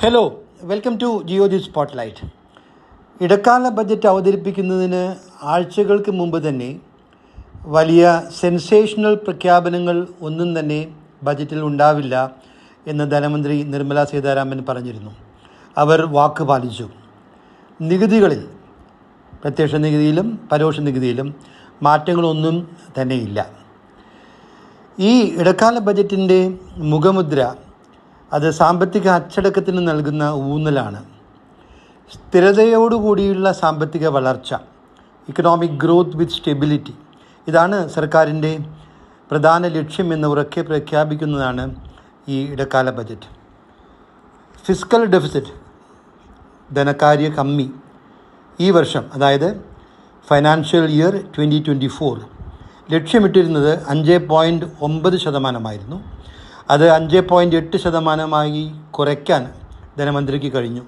Hello welcome to Geojit spotlight ഇടക്കാല budget അവതരിപ്പിക്കുന്നതിന് ആഴ്ചകൾക്ക് മുമ്പ് തന്നെ വലിയ സെൻസേഷണൽ പ്രഖ്യാപനങ്ങൾ ഒന്നും തന്നെ ബജറ്റിൽ ഉണ്ടാവില്ല എന്ന് ധനമന്ത്രി നിർമ്മല സീതാരാമൻ പറഞ്ഞിരുന്നു. അവർ വാക്ക് പാലിച്ചു. നികുതികളിൽ പ്രത്യക്ഷ നികുതിയിലും പരോക്ഷ നികുതിയിലും മാറ്റങ്ങളൊന്നും തന്നെയില്ല. ഈ ഇടക്കാല ബജറ്റിന്റെ മുഖമുദ്ര അത് സാമ്പത്തിക അച്ചടക്കത്തിന് നൽകുന്ന ഊന്നലാണ്. സ്ഥിരതയോടുകൂടിയുള്ള സാമ്പത്തിക വളർച്ച ഇക്കണോമിക് ഗ്രോത്ത് വിത്ത് സ്റ്റെബിലിറ്റി ഇതാണ് സർക്കാരിന്റെ പ്രധാന ലക്ഷ്യം എന്ന് ഉറക്കെ പ്രഖ്യാപിക്കുന്നതാണ് ഈ ഇടക്കാല ബജറ്റ്. ഫിസിക്കൽ ഡെഫിസിറ്റ് ധനകാര്യ കമ്മി ഈ വർഷം അതായത് financial year twenty twenty four ലക്ഷ്യമിട്ടിരുന്നത് അഞ്ച് പോയിന്റ് ഒമ്പത് ശതമാനമായിരുന്നു. അത് അഞ്ച് പോയിന്റ് എട്ട് ശതമാനമായി കുറയ്ക്കാൻ ധനമന്ത്രിക്ക് കഴിഞ്ഞു.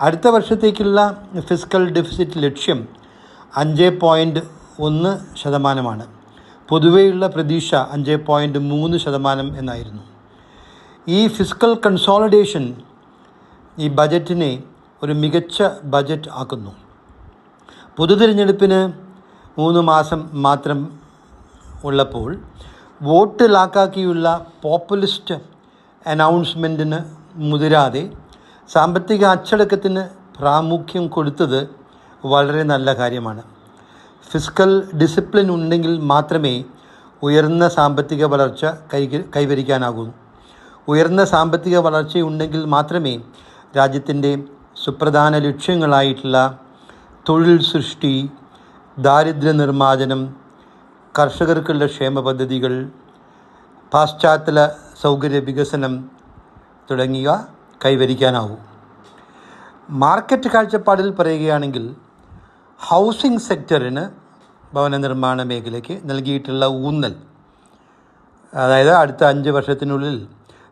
അടുത്ത വർഷത്തേക്കുള്ള ഫിസിക്കൽ ഡെഫിസിറ്റ് ലക്ഷ്യം അഞ്ച് പോയിന്റ് ഒന്ന് ശതമാനമാണ്. പൊതുവെയുള്ള പ്രതീക്ഷ അഞ്ച് പോയിന്റ് മൂന്ന് ശതമാനം എന്നായിരുന്നു. ഈ ഫിസിക്കൽ കൺസോളിഡേഷൻ ഈ ബജറ്റിനെ ഒരു മികച്ച ബജറ്റ് ആക്കുന്നു. പൊതു തിരഞ്ഞെടുപ്പിന് മൂന്ന് മാസം മാത്രം ഉള്ളപ്പോൾ വോട്ട് ലാക്കാക്കിയുള്ള പോപ്പുലിസ്റ്റ് അനൗൺസ്മെന്റിന് മുതിരാതെ സാമ്പത്തിക അച്ചടക്കത്തിന് പ്രാമുഖ്യം കൊടുത്തത് വളരെ നല്ല കാര്യമാണ്. ഫിസിക്കൽ ഡിസിപ്ലിൻ ഉണ്ടെങ്കിൽ മാത്രമേ ഉയർന്ന സാമ്പത്തിക വളർച്ച കൈ കൈവരിക്കാനാകൂ. ഉയർന്ന സാമ്പത്തിക വളർച്ചയുണ്ടെങ്കിൽ മാത്രമേ രാജ്യത്തിന്റെ സുപ്രധാന ലക്ഷ്യങ്ങളായിട്ടുള്ള തൊഴിൽ സൃഷ്ടി ദാരിദ്ര്യ നിർമ്മാർജനം കർഷകർക്കുള്ള ക്ഷേമ പദ്ധതികൾ പാശ്ചാത്തല സൗകര്യ വികസനം തുടങ്ങിയ കൈവരിക്കാനാവും. മാർക്കറ്റ് കാഴ്ചപ്പാടിൽ പറയുകയാണെങ്കിൽ ഹൗസിംഗ് സെക്ടറിന് ഭവന നിർമ്മാണ മേഖലയ്ക്ക് നൽകിയിട്ടുള്ള ഊന്നൽ അതായത് അടുത്ത അഞ്ച് വർഷത്തിനുള്ളിൽ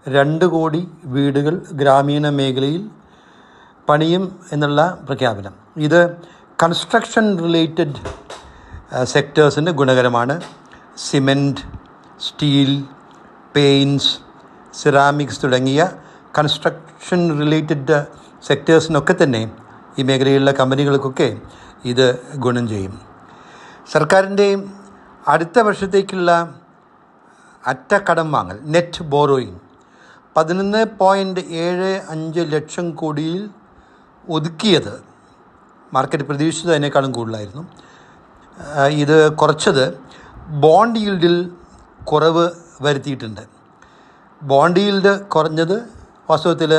രണ്ട് കോടി വീടുകൾ ഗ്രാമീണ മേഖലയിൽ പണിയും എന്നുള്ള പ്രഖ്യാപനം. ഇത് കൺസ്ട്രക്ഷൻ റിലേറ്റഡ് സെക്ടേഴ്സിന് ഗുണകരമാണ്. സിമെന്റ് സ്റ്റീൽ പെയിൻസ് സിറാമിക്സ് തുടങ്ങിയ കൺസ്ട്രക്ഷൻ റിലേറ്റഡ് സെക്ടേഴ്സിനൊക്കെ തന്നെ ഈ മേഖലയിലുള്ള കമ്പനികൾക്കൊക്കെ ഇത് ഗുണം ചെയ്യും. സർക്കാരിന്റെ അടുത്ത വർഷത്തേക്കുള്ള അറ്റ കടം വാങ്ങൽ നെറ്റ് ബോറോയിങ് പതിനൊന്ന് പോയിന്റ് ഏഴ് അഞ്ച് ലക്ഷം കോടിയിൽ ഒതുക്കിയത് മാർക്കറ്റ് പ്രതീക്ഷിച്ചതിനേക്കാളും കൂടുതലായിരുന്നു. ഇത് കുറച്ചത് ബോണ്ട് ഈൽഡിൽ കുറവ് വരുത്തിയിട്ടുണ്ട്. ബോണ്ട് ഈൽഡ് കുറഞ്ഞത് വാസ്തവത്തിൽ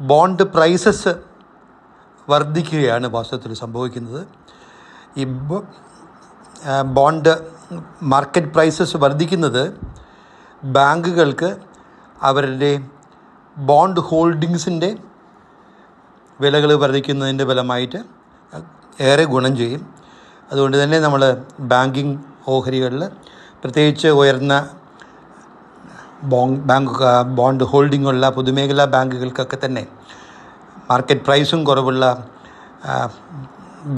ബോണ്ട് പ്രൈസസ് വർദ്ധിക്കുകയാണ് വാസ്തവത്തിൽ സംഭവിക്കുന്നത്. ഈ ബോണ്ട് മാർക്കറ്റ് പ്രൈസസ് വർദ്ധിക്കുന്നത് ബാങ്കുകൾക്ക് അവരുടെ ബോണ്ട് ഹോൾഡിങ്സിന്റെ വിലകൾ വർദ്ധിക്കുന്നതിന്റെ ഫലമായിട്ട് ഏറെ ഗുണം ചെയ്യും. അതുകൊണ്ട് തന്നെ നമ്മൾ ബാങ്കിങ് ഓഹരികളിൽ പ്രത്യേകിച്ച് ഉയർന്ന ബോങ് ബാങ്ക് ബോണ്ട് ഹോൾഡിങ്ങുള്ള പൊതുമേഖലാ ബാങ്കുകൾക്കൊക്കെ തന്നെ മാർക്കറ്റ് പ്രൈസും കുറവുള്ള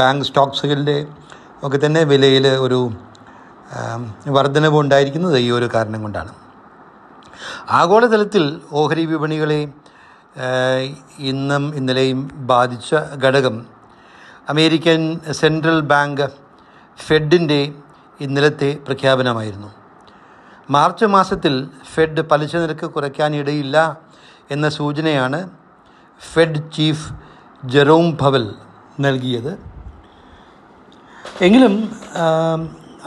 ബാങ്ക് സ്റ്റോക്സുകളുടെ ഒക്കെ തന്നെ വിലയിൽ ഒരു വർധനവ് ഉണ്ടായിരിക്കുന്നത് ഈ ഒരു കാരണം കൊണ്ടാണ്. ആഗോളതലത്തിൽ ഓഹരി വിപണികളെ ഇന്നും ഇന്നലെയും ബാധിച്ച ഘടകം അമേരിക്കൻ സെൻട്രൽ ബാങ്ക് ഫെഡിന്റെ ഇന്നലത്തെ പ്രഖ്യാപനമായിരുന്നു. മാർച്ച് മാസത്തിൽ ഫെഡ് പലിശ നിരക്ക് കുറയ്ക്കാനിടയില്ല എന്ന സൂചനയാണ് ഫെഡ് ചീഫ് ജെറോം ഭവൽ നൽകിയത്. എങ്കിലും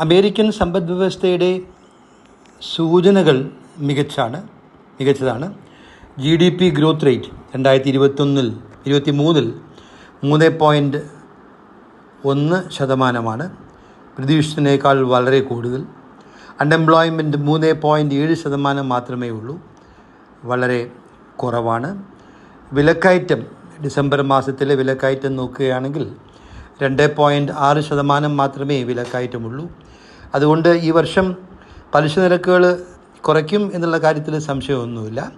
അമേരിക്കൻ സമ്പദ് വ്യവസ്ഥയുടെ സൂചനകൾ മികച്ചാണ് മികച്ചതാണ്. G D P growth rate രണ്ടായിരത്തി ഇരുപത്തൊന്നിൽ ഇരുപത്തി മൂന്നിൽ മൂന്ന് പോയിന്റ് ഒന്ന് ശതമാനമാണ്. പ്രതീക്ഷിച്ചതിനേക്കാൾ വളരെ കൂടുതൽ. അൺഎംപ്ലോയ്മെന്റ് മൂന്ന് പോയിന്റ് ഏഴ് ശതമാനം മാത്രമേ ഉള്ളൂ. വളരെ കുറവാണ്. വിലക്കയറ്റം. ഡിസംബർ മാസത്തിലെ വിലക്കയറ്റം നോക്കുകയാണെങ്കിൽ രണ്ട് പോയിന്റ് ആറ് ശതമാനം മാത്രമേ വിലക്കയറ്റമുള്ളൂ. അതുകൊണ്ട് ഈ വർഷം പലിശ നിരക്കുകൾ കുറയ്ക്കും എന്നുള്ള കാര്യത്തിൽ സംശയമൊന്നുമില്ല.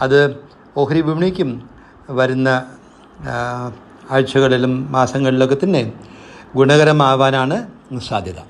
അത് ഓഹരി വിപണിക്കും വരുന്ന ആഴ്ചകളിലും മാസങ്ങളിലൊക്കെ തന്നെ ഗുണകരമാവാനാണ് സാധ്യത.